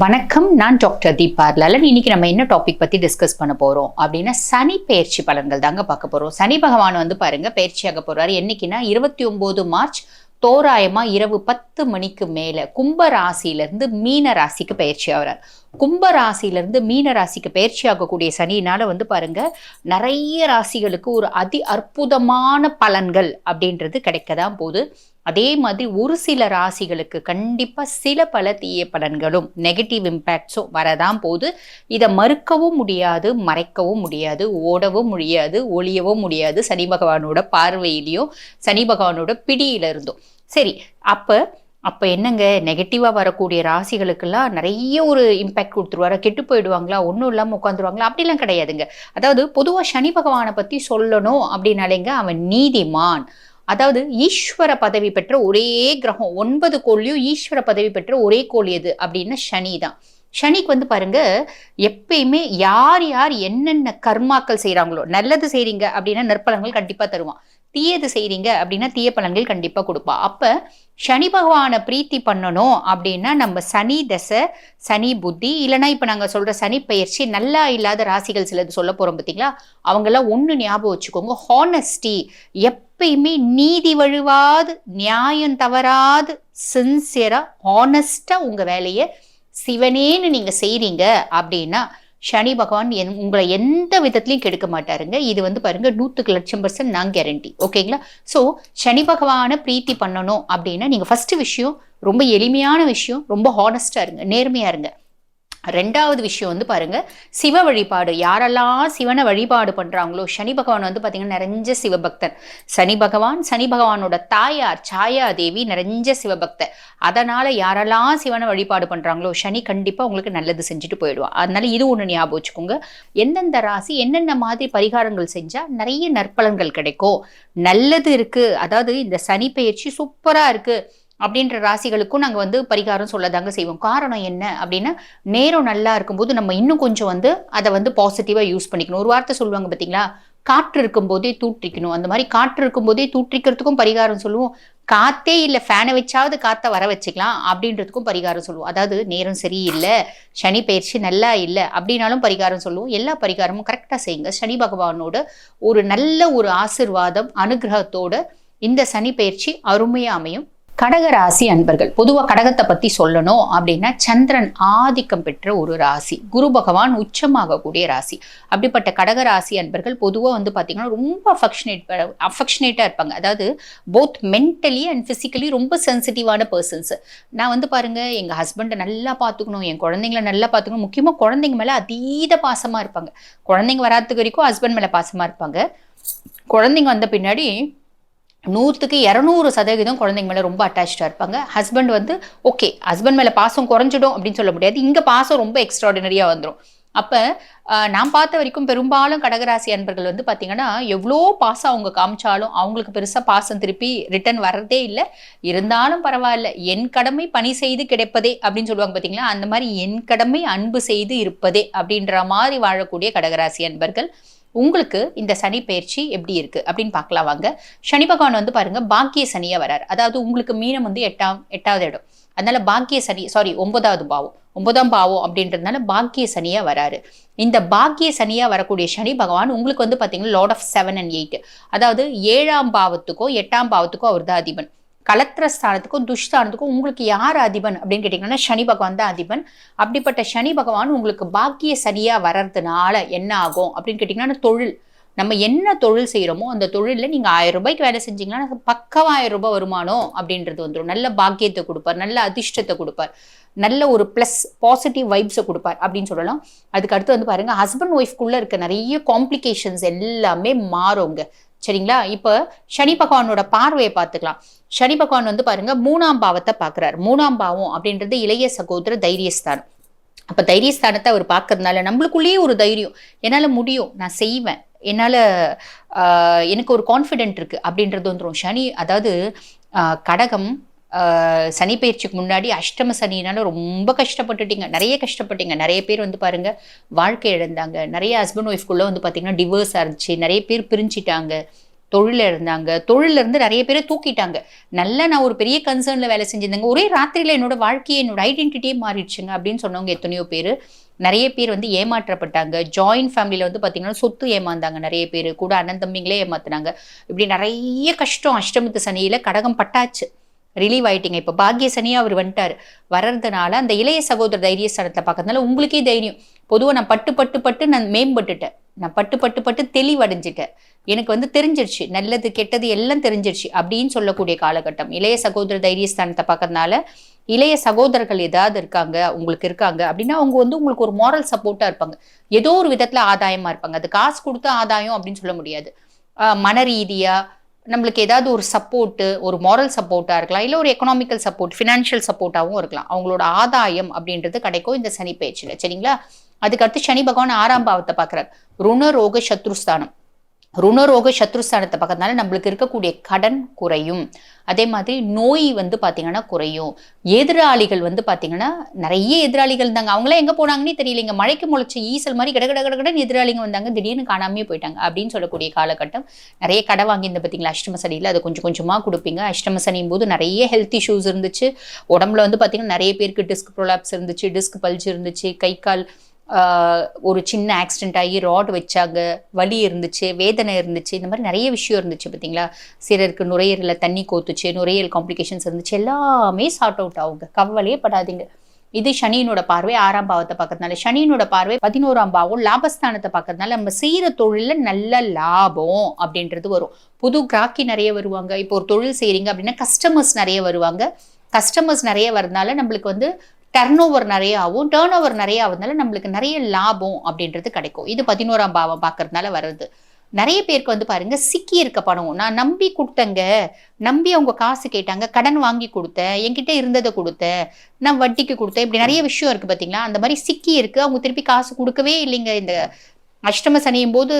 வணக்கம் நான் டாக்டர் தீபா லலன் இன்னைக்கு நம்ம என்ன டாபிக் பத்தி டிஸ்கஸ் பண்ண போறோம் அப்படின்னா சனி பயிற்சி பலன்கள் தாங்க பார்க்க போறோம். சனி பகவான் வந்து பாருங்க பயிற்சியாக போறாரு. என்னைக்குன்னா இருபத்தி ஒன்பது மார்ச் தோராயமா இரவு பத்து மணிக்கு மேல கும்ப ராசியிலிருந்து மீன ராசிக்கு பயிற்சி ஆகிறார். கும்ப மீன ராசிக்கு பயிற்சி ஆகக்கூடிய சனினால வந்து பாருங்க நிறைய ராசிகளுக்கு ஒரு அதி அற்புதமான பலன்கள் அப்படின்றது கிடைக்க தான் போகுது. அதே மாதிரி ஒரு சில ராசிகளுக்கு கண்டிப்பாக சில பல தீய பலன்களும் நெகட்டிவ் இம்பேக்ட்ஸும் வரதான் போகுது. இதை மறுக்கவும் முடியாது மறைக்கவும் முடியாது ஓடவும் முடியாது ஒளியவும் முடியாது சனி பகவானோட பார்வையிலையும் சனி பகவானோட பிடியில இருந்தும் சரி அப்போ அப்போ என்னங்க? நெகட்டிவாக வரக்கூடிய ராசிகளுக்கெல்லாம் நிறைய ஒரு இம்பேக்ட் கொடுத்துருவாரா. கெட்டு போயிடுவாங்களா? ஒன்றும் இல்லாமல் உட்காந்துருவாங்களா? அப்படிலாம் கிடையாதுங்க. அதாவது பொதுவாக சனி பகவானை பற்றி சொல்லணும் அப்படின்னாலேங்க அவன் நீதிமான். அதாவது ஈஸ்வர பதவி பெற்ற ஒரே கிரகம் ஒன்பது கோள்லையும் ஈஸ்வர பதவி பெற்ற ஒரே கோள் எது? அப்படின்னா சனி தான். சனிக்கு வந்து பாருங்க எப்பயுமே யார் யார் என்னென்ன கர்மாக்கள் செய்கிறாங்களோ நல்லது செய்கிறீங்க அப்படின்னா நற்பலங்கள் கண்டிப்பாக தருவான். தீயது செய்றீங்க அப்படின்னா தீய பலன்கள் கண்டிப்பாக கொடுப்பா. அப்போ சனி பகவானை பிரீத்தி பண்ணணும் அப்படின்னா நம்ம சனி தசை சனி புத்தி இல்லைன்னா இப்போ நாங்கள் சொல்கிற சனி பயிற்சி நல்லா இல்லாத ராசிகள் சிலது சொல்ல போகிறோம் பார்த்தீங்களா அவங்கெல்லாம் ஒன்று ஞாபகம் வச்சுக்கோங்க. ஹானஸ்டி எப்பயுமே நீதி வழுவாது நியாயம் தவறாது சின்சியராக ஹானஸ்டாக உங்கள் வேலையை சிவனேன்னு நீங்கள் செய்கிறீங்க அப்படின்னா சனி பகவான் என் உங்களை எந்த விதத்துலையும் கெடுக்க மாட்டாருங்க. இது வந்து பாருங்க நூற்றுக்கு லட்சம் பர்சன்ட் நான் கேரண்டி ஓகேங்களா? ஸோ சனி பகவானை பிரீத்தி பண்ணணும் அப்படின்னா நீங்கள் ஃபஸ்ட்டு விஷயம் ரொம்ப எளிமையான விஷயம் ரொம்ப ஹானஸ்டாக இருங்க நேர்மையாக இருங்க. ரெண்டாவது விஷயம் வந்து பாருங்க சிவ வழிபாடு. யாரெல்லாம் சிவனை வழிபாடு பண்றாங்களோ சனி பகவான் வந்து பாத்தீங்கன்னா நிறைஞ்ச சிவபக்தன். சனி பகவான் சனி பகவானோட தாயார் சாயா தேவி நிறைஞ்ச சிவபக்தர் அதனால யாரெல்லாம் சிவனை வழிபாடு பண்றாங்களோ சனி கண்டிப்பா உங்களுக்கு நல்லது செஞ்சுட்டு போயிடுவான். அதனால இது ஒண்ணு ஞாபகம் வச்சுக்கோங்க. எந்தெந்த ராசி என்னென்ன மாதிரி பரிகாரங்கள் செஞ்சா நிறைய நற்பலன்கள் கிடைக்கும். நல்லது இருக்கு. அதாவது இந்த சனி பயிற்சி சூப்பரா இருக்கு. அப்படின்ற ராசிகளுக்கும் நாங்கள் வந்து பரிகாரம் சொல்லதாங்க செய்வோம். காரணம் என்ன அப்படின்னா நேரம் நல்லா இருக்கும்போது நம்ம இன்னும் கொஞ்சம் வந்து அதை வந்து பாசிட்டிவாக யூஸ் பண்ணிக்கணும். ஒரு வார்த்தை சொல்லுவாங்க பார்த்தீங்களா காற்று இருக்கும்போதே தூற்றிக்கணும். அந்த மாதிரி காற்று இருக்கும்போதே தூற்றிக்கிறதுக்கும் பரிகாரம் சொல்லுவோம். காத்தே இல்லை ஃபேனை வச்சாவது காற்றை வர வச்சுக்கலாம் அப்படின்றதுக்கும் பரிகாரம் சொல்லுவோம். அதாவது நேரம் சரியில்லை சனி பயிற்சி நல்லா இல்லை அப்படின்னாலும் பரிகாரம் சொல்லுவோம். எல்லா பரிகாரமும் கரெக்டாக செய்யுங்க. சனி பகவானோட ஒரு நல்ல ஒரு ஆசிர்வாதம் அனுகிரகத்தோட இந்த சனி பயிற்சி அருமையாக அமையும். கடகராசி அன்பர்கள் பொதுவாக கடகத்தை பற்றி சொல்லணும் அப்படின்னா சந்திரன் ஆதிக்கம் பெற்ற ஒரு ராசி. குரு பகவான் உச்சமாகக்கூடிய ராசி. அப்படிப்பட்ட கடகராசி அன்பர்கள் பொதுவாக வந்து பார்த்திங்கன்னா ரொம்ப அஃபெக்ஷனேட் அஃபெக்ஷனேட்டாக இருப்பாங்க. அதாவது போத் மென்டலி அண்ட் ஃபிசிக்கலி ரொம்ப சென்சிட்டிவான பர்சன்ஸு நான் வந்து பாருங்கள் எங்கள் ஹஸ்பண்டை நல்லா பார்த்துக்கணும் என் குழந்தைங்கள நல்லா பார்த்துக்கணும் முக்கியமாக குழந்தைங்க மேலே அதீத பாசமாக இருப்பாங்க. குழந்தைங்க வராதுக்கு வரைக்கும் ஹஸ்பண்ட் மேலே பாசமாக இருப்பாங்க. குழந்தைங்க வந்த பின்னாடி நூற்றுக்கு இரநூறு சதவீதம் குழந்தைங்க மேலே ரொம்ப அட்டாச்சாக இருப்பாங்க. ஹஸ்பண்ட் வந்து ஓகே ஹஸ்பண்ட் மேலே பாசம் குறைஞ்சிடும் அப்படின்னு சொல்ல முடியாது. இங்கே பாசம் ரொம்ப எக்ஸ்ட்ராடினரியாக வந்துடும் அப்போ நான் பார்த்த வரைக்கும் பெரும்பாலும் கடகராசி அன்பர்கள் வந்து பார்த்தீங்கன்னா எவ்வளோ பாசம் அவங்க காமிச்சாலும் அவங்களுக்கு பெருசாக பாசம் திருப்பி ரிட்டர்ன் வர்றதே இல்லை. இருந்தாலும் பரவாயில்ல என் கடமை பணி செய்து கிடைப்பதே அப்படின்னு சொல்லுவாங்க பார்த்தீங்களா அந்த மாதிரி என் கடமை அன்பு செய்து இருப்பதே அப்படின்ற மாதிரி வாழக்கூடிய கடகராசி அன்பர்கள். உங்களுக்கு இந்த சனி பயிற்சி எப்படி இருக்குது அப்படின்னு பார்க்கலாம் வாங்க. சனி பகவான் வந்து பாருங்க பாக்கிய சனியாக வரார். அதாவது உங்களுக்கு மீனம் வந்து எட்டாம் எட்டாவது இடம். அதனால பாக்கிய சனி சாரி ஒன்பதாவது பாவம். ஒன்பதாம் பாவம் அப்படின்றதுனால பாக்கிய சனியாக வராரு. இந்த பாக்கிய சனியாக வரக்கூடிய சனி பகவான் உங்களுக்கு வந்து பார்த்தீங்கன்னா lord of seven and eight அதாவது ஏழாம் பாவத்துக்கோ எட்டாம் பாவத்துக்கோ அவர் தான் அதிபன். கலத்திர ஸ்தானத்துக்கும் துஷ்தானத்துக்கும் உங்களுக்கு யார் அதிபன் அப்படின்னு கேட்டிங்கன்னா சனி பகவான் தான் அதிபன். அப்படிப்பட்ட சனி பகவான் உங்களுக்கு பாக்கிய சரியாக வர்றதுனால என்ன ஆகும் அப்படின்னு கேட்டிங்கன்னா தொழில். நம்ம என்ன தொழில் செய்கிறோமோ அந்த தொழிலில் நீங்கள் ஆயிரம் ரூபாய்க்கு வேலை செஞ்சீங்கன்னா பக்கம் ஆயிரம் ரூபாய் வருமானம் அப்படின்றது வந்துடும் நல்ல பாக்கியத்தை கொடுப்பார் நல்ல அதிர்ஷ்டத்தை கொடுப்பார். நல்ல ஒரு ப்ளஸ் பாசிட்டிவ் வைப்ஸை கொடுப்பார் அப்படின்னு சொல்லலாம். அதுக்கு அடுத்து வந்து பாருங்கள் ஹஸ்பண்ட் ஒய்ஃப்குள்ளே இருக்க நிறைய காம்ப்ளிகேஷன்ஸ் எல்லாமே மாறுங்க. சரிங்களா? இப்போ சனி பகவானோட பார்வையை பார்த்துக்கலாம். சனி பகவான் வந்து பாருங்க மூணாம் பாவத்தை பார்க்குறாரு. மூணாம் பாவம் அப்படின்றது இளைய சகோதர தைரியஸ்தானம். அப்போ தைரியஸ்தானத்தை அவர் பார்க்கறதுனால நம்மளுக்குள்ளேயே ஒரு தைரியம் என்னால் முடியும் நான் செய்வேன் என்னால் எனக்கு ஒரு கான்ஃபிடென்ட் இருக்குது அப்படின்றது வந்துடும் சனி அதாவது கடகம் சனி பயிற்சிக்கு முன்னாடி அஷ்டம சனினால ரொம்ப கஷ்டப்பட்டுட்டீங்க. நிறைய கஷ்டப்பட்டீங்க. நிறைய பேர் வந்து பாருங்கள் வாழ்க்கை இழந்தாங்க. நிறைய ஹஸ்பண்ட் ஒய்ஃப்குள்ளே வந்து பார்த்தீங்கன்னா டிவோர்ஸ் ஆச்சு நிறைய பேர் பிரிஞ்சிட்டாங்க. தொழிலில் இருந்தாங்க. தொழில இருந்து நிறைய பேரை தூக்கிட்டாங்க. நல்லா நான் ஒரு பெரிய கன்சர்னில் வேலை செஞ்சிருந்தேங்க. ஒரே ராத்திரியில் என்னோட வாழ்க்கையை என்னோட ஐடென்டிட்டியே மாறிடுச்சுங்க அப்படின்னு சொன்னவங்க எத்தனையோ பேர். நிறைய பேர் வந்து ஏமாற்றப்பட்டாங்க. ஜாயின்ட் ஃபேமிலியில் வந்து பார்த்தீங்கன்னா சொத்து ஏமாந்தாங்க நிறைய பேர். கூட அண்ணன் தம்பிங்களே ஏமாத்துனாங்க. இப்படி நிறைய கஷ்டம் அஷ்டமத்து சனியில் கடகம் பட்டாச்சு. ரிலீவ் ஆயிட்டீங்க. இப்போ பாக்கிய சனியாக அவர் வந்துட்டார். வர்றதுனால அந்த இளைய சகோதர தைரியஸ்தானத்தை பார்க்கறதுனால உங்களுக்கே தைரியம். பொதுவாக நான் பட்டு பட்டு பட்டு நான் மேம்பட்டுட்டேன். நான் பட்டு பட்டு பட்டு தெளிவடைஞ்சிட்டேன். எனக்கு வந்து தெரிஞ்சிருச்சு. நல்லது கெட்டது எல்லாம் தெரிஞ்சிருச்சு அப்படின்னு சொல்லக்கூடிய காலகட்டம். இளைய சகோதர தைரியஸ்தானத்தை பார்க்கறதுனால இளைய சகோதரர்கள் ஏதாவது இருக்காங்க உங்களுக்கு இருக்காங்க அப்படின்னா அவங்க வந்து உங்களுக்கு ஒரு மாரல் சப்போர்ட்டாக இருப்பாங்க. ஏதோ ஒரு விதத்தில் ஆதாயமாக இருப்பாங்க. அது காசு கொடுத்து ஆதாயம் அப்படின்னு சொல்ல முடியாது. மன ரீதியாக நம்மளுக்கு ஏதாவது ஒரு சப்போர்ட்டு ஒரு மாரல் சப்போர்ட்டாக இருக்கலாம் இல்லை ஒரு எக்கனாமிக்கல் சப்போர்ட் ஃபினான்ஷியல் சப்போர்ட்டாகவும் இருக்கலாம். அவங்களோட ஆதாயம் அப்படின்றது கிடைக்கும் இந்த சனி பயிற்சியில் சரிங்களா? அதுக்கடுத்து சனி பகவான் ஆறாம் பாவத்தை பார்க்குறாரு. ருணரோக சத்ருஸ்தானம். ருணரோக சத்ருஸ்தானத்தை பக்கத்தினால நம்மளுக்கு இருக்கக்கூடிய கடன் குறையும். அதே மாதிரி நோய் வந்து பார்த்தீங்கன்னா குறையும். எதிராளிகள் வந்து பார்த்தீங்கன்னா நிறைய எதிராளிகள் இருந்தாங்க. அவங்களாம் எங்கே போனாங்கன்னே தெரியலைங்க. மழைக்கு முளைச்ச ஈசல் மாதிரி கட கிட கடகடன்னு எதிராளிங்க வந்தாங்க. திடீர்னு காணாமே போயிட்டாங்க அப்படின்னு சொல்லக்கூடிய காலகட்டம். நிறைய கடை வாங்கியிருந்த பார்த்தீங்களா அஷ்டம சனியில் அதை கொஞ்சம் கொஞ்சமாக கொடுப்பீங்க. அஷ்டம சனியும் போது நிறைய ஹெல்த் இஷ்யூஸ் இருந்துச்சு. உடம்புல வந்து பார்த்தீங்கன்னா நிறைய பேருக்கு டிஸ்க் ப்ரொலாப்ஸ் இருந்துச்சு டிஸ்க் பல்ஜ் இருந்துச்சு கை கால் ஒரு சின்ன ஆக்சிடென்ட் ஆகி ராட் வச்சாங்க வலி இருந்துச்சு வேதனை இருந்துச்சு இந்த மாதிரி நிறைய விஷயம் இருந்துச்சு பார்த்தீங்களா? சிலருக்கு நுரையீரலில் தண்ணி கோத்துச்சு நுரையீரல் காம்ப்ளிகேஷன்ஸ் இருந்துச்சு எல்லாமே சார்ட் அவுட் ஆகுங்க. கவலையே படாதீங்க இது சனியினோட பார்வை ஆறாம் பாவத்தை பார்க்கறதுனால. சனியினோட பார்வை பதினோராம் பாவம் லாபஸ்தானத்தை பார்க்கறதுனால நம்ம செய்கிற தொழிலில் நல்ல லாபம் அப்படின்றது வரும். புது கிராக்கி நிறைய வருவாங்க. இப்போ ஒரு தொழில் செய்கிறீங்க அப்படின்னா கஸ்டமர்ஸ் நிறைய வருவாங்க. கஸ்டமர்ஸ் நிறைய வரதுனால நம்மளுக்கு வந்து டர்ன் ஓவர் நிறைய ஆகும் டேர்ன் ஓவர் நிறைய ஆகுதுனால நம்மளுக்கு நிறைய லாபம் அப்படின்றது கிடைக்கும். இது பதினோராம் பாவம் பார்க்கறதுனால வருது நிறைய பேருக்கு வந்து பாருங்க சிக்கி இருக்க பணம். நான் நம்பி கொடுத்தங்க. நம்பி அவங்க காசு கேட்டாங்க கடன் வாங்கி கொடுத்தேன் என்கிட்ட இருந்ததை கொடுத்தேன் நான் வட்டிக்கு கொடுத்தேன். இப்படி நிறைய விஷயம் இருக்கு பாத்தீங்களா? அந்த மாதிரி சிக்கி இருக்கு. அவங்க திருப்பி காசு கொடுக்கவே இல்லைங்க. இந்த அஷ்டம சனியும் போது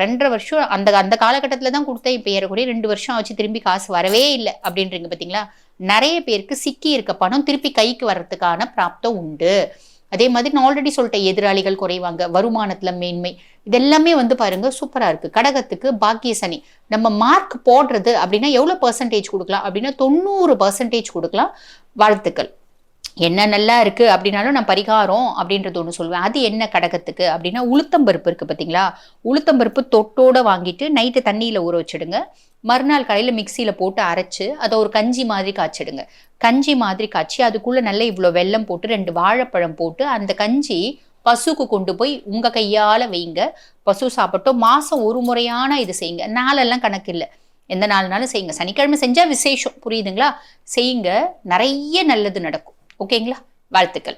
ரெண்டரை வருஷம் அந்த அந்த காலகட்டத்தில் தான் கொடுத்தேன். இப்போ ஏறக்கூடிய ரெண்டு வருஷம் ஆச்சு திரும்பி காசு வரவே இல்லை அப்படின்றீங்க பார்த்தீங்களா நிறைய பேருக்கு சிக்கி இருக்க பணம் திருப்பி கைக்கு வர்றதுக்கான பிராப்தம் உண்டு. அதே மாதிரி நான் ஆல்ரெடி சொல்லிட்டேன் எதிராளிகள் குறைவாங்க வருமானத்துல மேன்மை. இதெல்லாமே வந்து பாருங்க சூப்பரா இருக்கு. கடகத்துக்கு பாக்கிய சனி. நம்ம மார்க் போடுறது அப்படின்னா எவ்வளவு பர்சன்டேஜ் கொடுக்கலாம் அப்படின்னா தொண்ணூறு பர்சன்டேஜ் கொடுக்கலாம். வாழ்த்துக்கள். என்ன நல்லா இருக்கு அப்படின்னாலும் நான் பரிகாரம் அப்படின்றது ஒன்று சொல்லுவேன். அது என்ன கடகத்துக்கு அப்படின்னா உளுத்தம்பருப்பு இருக்கு பார்த்தீங்களா உளுத்தம்பருப்பு தொட்டோட வாங்கிட்டு நைட்டு தண்ணியில் ஊற வச்சிடுங்க. மறுநாள் காலையில் மிக்சியில் போட்டு அரைச்சு அதை ஒரு கஞ்சி மாதிரி காய்ச்சிடுங்க. கஞ்சி மாதிரி காய்ச்சி அதுக்குள்ளே நல்லா இவ்வளோ வெல்லம் போட்டு ரெண்டு வாழைப்பழம் போட்டு அந்த கஞ்சி பசுக்கு கொண்டு போய் உங்கள் கையால் வைங்க. பசு சாப்பிட்டோம். மாதம் ஒரு முறையான இது செய்யுங்க. நாளெல்லாம் கணக்கு இல்லை. எந்த நாள்னாலும் செய்யுங்க. சனிக்கிழமை செஞ்சால் விசேஷம். புரியுதுங்களா? செய்யுங்க. நிறைய நல்லது நடக்கும். ஓகேங்களா? வாழ்த்துக்கள்.